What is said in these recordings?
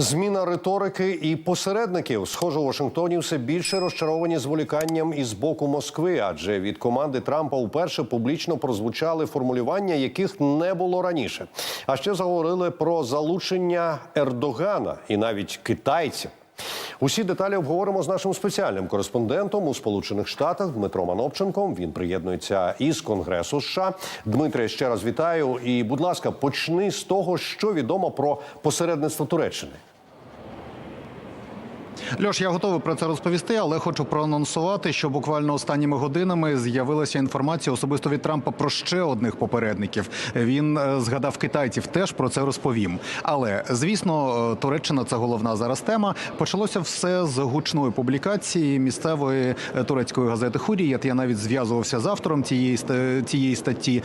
Зміна риторики і посередників. Схоже, у Вашингтоні все більше розчаровані зволіканням із боку Москви, адже від команди Трампа вперше публічно прозвучали формулювання, яких не було раніше. А ще заговорили про залучення Ердогана і навіть китайців. Усі деталі обговоримо з нашим спеціальним кореспондентом у Сполучених Штатах Дмитром Анопченком. Він приєднується із Конгресу США. Дмитре, ще раз вітаю. І, будь ласка, почни з того, що відомо про посередництво Туреччини. Льош, я готовий про це розповісти, але хочу проанонсувати, що буквально останніми годинами з'явилася інформація особисто від Трампа про ще одних попередників. Він е, згадав китайців, теж про це розповім. Але звісно, е, Туреччина це головна зараз тема. Почалося все з гучної публікації місцевої е, турецької газети Хурієт. Я навіть зв'язувався з автором цієї цієї статті.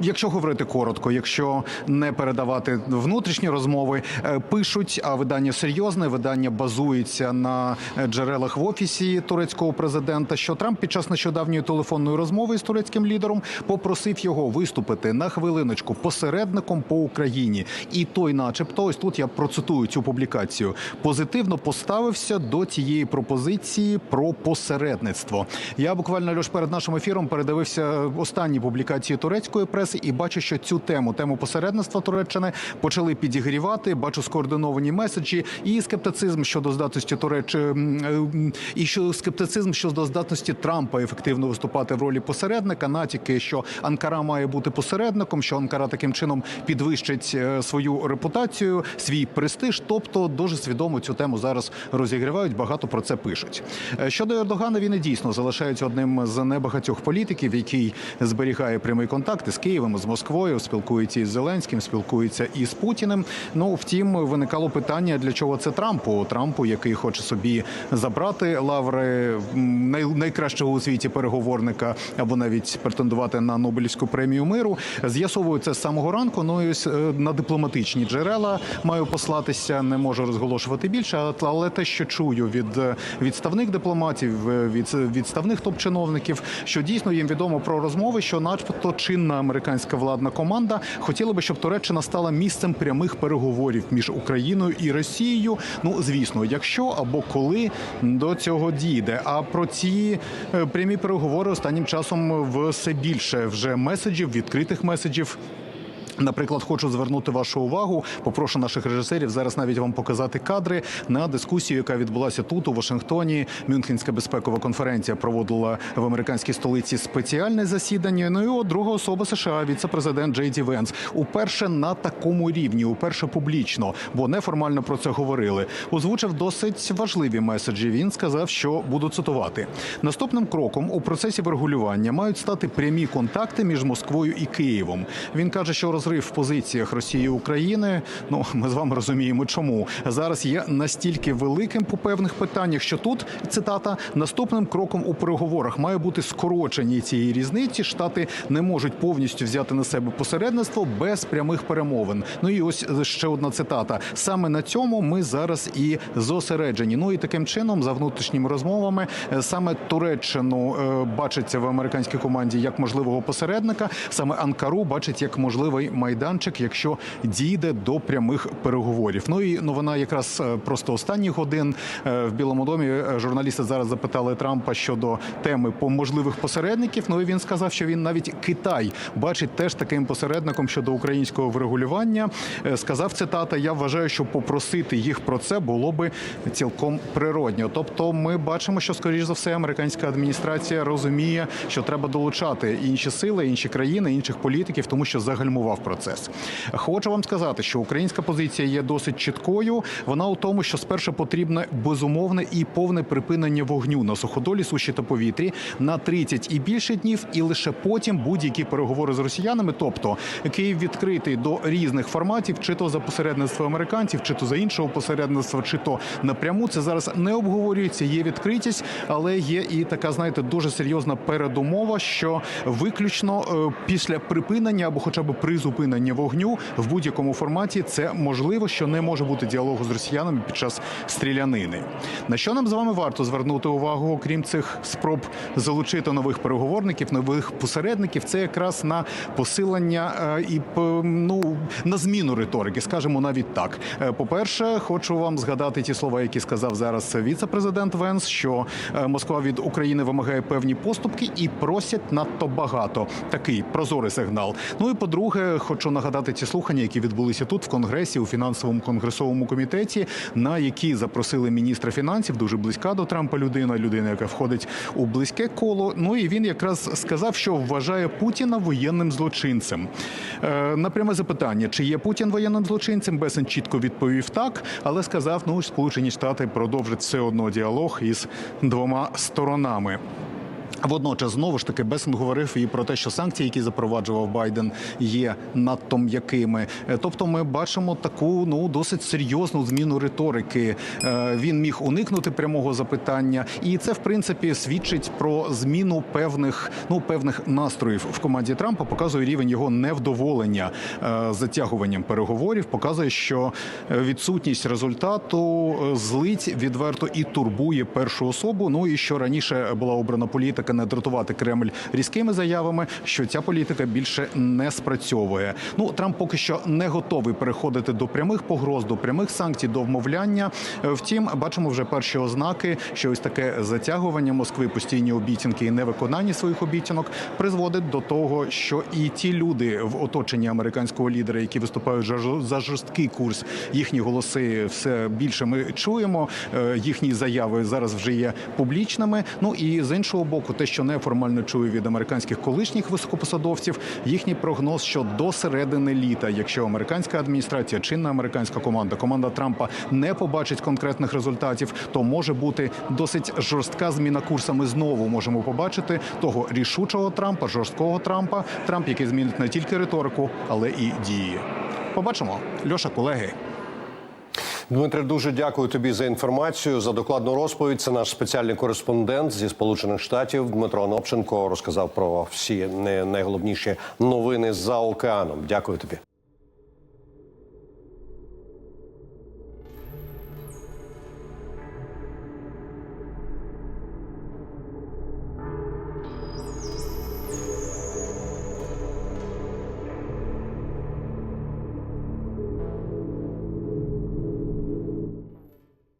Якщо говорити коротко, якщо не передавати внутрішні розмови, пишуть, а видання серйозне, видання базується на е, джерелах в офісі турецького президента. Що Трамп під час нещодавньої телефонної розмови з турецьким лідером попросив його виступити на хвилиночку посередником по Україні, і той, начебто, ось тут я процитую цю публікацію, позитивно поставився до цієї пропозиції про посередництво. Я буквально льош перед нашим ефіром передивився останні публікації турецької преси і бачу, що цю тему тему посередництва Туреччини почали підігрівати. Бачу скоординовані меседжі і скептицизм щодо здатності Туреччини і що скептицизм щодо здатності Трампа ефективно виступати в ролі посередника. Натяки, що Анкара має бути посередником, що Анкара таким чином підвищить е, свою репутацію, свій престиж. Тобто дуже свідомо цю тему зараз розігрівають. Багато про це пишуть. Е, Щодо Ердогана, він і дійсно залишається одним з небагатьох політиків, який зберігає прямий контакт із Києвом, з Москвою, спілкується із Зеленським, спілкується із Путіним. Ну втім, виникало питання, для чого це Трампу? Трампу, який хоче собі забрати лаври най- найкращого у світі переговорника або навіть претендувати на Нобелівську премію миру. З'ясовую це з самого ранку. Ну і е, на дипломатичні джерела маю послатися. Не можу розголошувати більше, але те, що чую від е, відставних дипломатів, е, від відставних топ-чиновників, що дійсно їм відомо про розмови, що, начебто, чинна американська владна команда хотіла би, щоб Туреччина стала місцем прямих переговорів між Україною і Росією. Ну звісно, якщо або коли до цього дійде. А про ці е, прямі переговори останнім часом все більше вже меседжів, відкритих меседжів. Наприклад, хочу звернути вашу увагу. Попрошу наших режисерів зараз навіть вам показати кадри на дискусію, яка відбулася тут у Вашингтоні. Мюнхенська безпекова конференція проводила в американській столиці спеціальне засідання. Ну і от друга особа США, віце-президент Джей Ді Венс, уперше на такому рівні, уперше публічно, бо неформально про це говорили. Озвучив досить важливі меседжі. Він сказав, що буду цитувати наступним кроком у процесі врегулювання мають стати прямі контакти між Москвою і Києвом. Він каже, що розрив в позиціях Росії і України. Ну ми з вами розуміємо, чому зараз є настільки великим по певних питаннях, що тут цитата наступним кроком у переговорах має бути скорочені цієї різниці. Штати не можуть повністю взяти на себе посередництво без прямих перемовин. Ну і ось ще одна цитата. Саме на цьому ми зараз і зосереджені. Ну і таким чином, за внутрішніми розмовами, е, саме Туреччину е, бачиться в американській команді як можливого посередника. Саме Анкару бачить як можливий майданчик, якщо дійде до прямих переговорів. Ну і новина якраз е, просто останніх годин е, в Білому домі. е, Журналісти зараз запитали Трампа щодо теми по можливих посередників. Ну і він сказав, що він навіть Китай бачить теж таким посередником щодо українського врегулювання. Сказав цитата: Я вважаю, що попросити їх про це було би цілком природньо. Тобто, ми бачимо, що скоріш за все американська адміністрація розуміє, що треба долучати інші сили, інші країни, інших політиків, тому що загальмував процес. Хочу вам сказати, що українська позиція є досить чіткою. Вона у тому, що спершу потрібне безумовне і повне припинення вогню на суходолі, суші та повітрі на 30 і більше днів, і лише потім будь-які переговори з росіянами. Тобто Київ відкритий до різних форматів, чи то за посередництво американців, чи то за іншого посередництва, чи то напряму. Це зараз не обговорюється. Є відкритість, але є і така, знаєте, дуже серйозна передумова, що виключно е, після припинення або хоча б призупинення припинення вогню в будь-якому форматі це можливо, що не може бути діалогу з росіянами під час стрілянини. На що нам з вами варто звернути увагу, окрім цих спроб залучити нових переговорників, нових посередників, це якраз на посилення е, і ну на зміну риторики, скажімо навіть так. Е, По-перше, хочу вам згадати ті слова, які сказав зараз віце-президент Венс, що е, Москва від України вимагає певні поступки і просять надто багато. Такий прозорий сигнал. Ну і по-друге, хочу нагадати ті слухання, які відбулися тут в конгресі у фінансовому конгресовому комітеті, на які запросили міністра фінансів, дуже близька до Трампа людина, людина, яка входить у близьке коло. Ну і він якраз сказав, що вважає Путіна воєнним злочинцем. Е, на пряме запитання, чи є Путін воєнним злочинцем, Бесен чітко відповів так, але сказав, ну Сполучені Штати продовжать все одно діалог із двома сторонами. Водночас знову ж таки Бесен говорив і про те, що санкції, які запроваджував Байден, є надто м'якими. Е, Тобто, ми бачимо таку ну досить серйозну зміну риторики. Е, Він міг уникнути прямого запитання, і це в принципі свідчить про зміну певних ну певних настроїв в команді Трампа. Показує рівень його невдоволення е, затягуванням переговорів. Показує, що відсутність результату злить відверто і турбує першу особу. Ну і що раніше була обрана політика не дратувати Кремль різкими заявами, що ця політика більше не спрацьовує. Ну Трамп поки що не готовий переходити до прямих погроз, до прямих санкцій, до вмовляння. Е, Втім, бачимо вже перші ознаки, що ось таке затягування Москви, постійні обіцянки і невиконання своїх обіцянок призводить до того, що і ті люди в оточенні американського лідера, які виступають за жорсткий курс, їхні голоси все більше ми чуємо. Е, Їхні заяви зараз вже є публічними. Ну і з іншого боку, те, що неформально чую від американських колишніх високопосадовців, їхній прогноз, що до середини літа, якщо американська адміністрація, чинна американська команда, команда Трампа не побачить конкретних результатів, то може бути досить жорстка зміна курсу. Ми знову можемо побачити того рішучого Трампа, жорсткого Трампа, Трамп, який змінить не тільки риторику, але і дії. Побачимо, Льоша, колеги. Дмитре, дуже дякую тобі за інформацію за докладну розповідь. Це наш спеціальний кореспондент зі Сполучених Штатів Дмитро Анопченко розказав про всі найголовніші новини за океаном. Дякую тобі.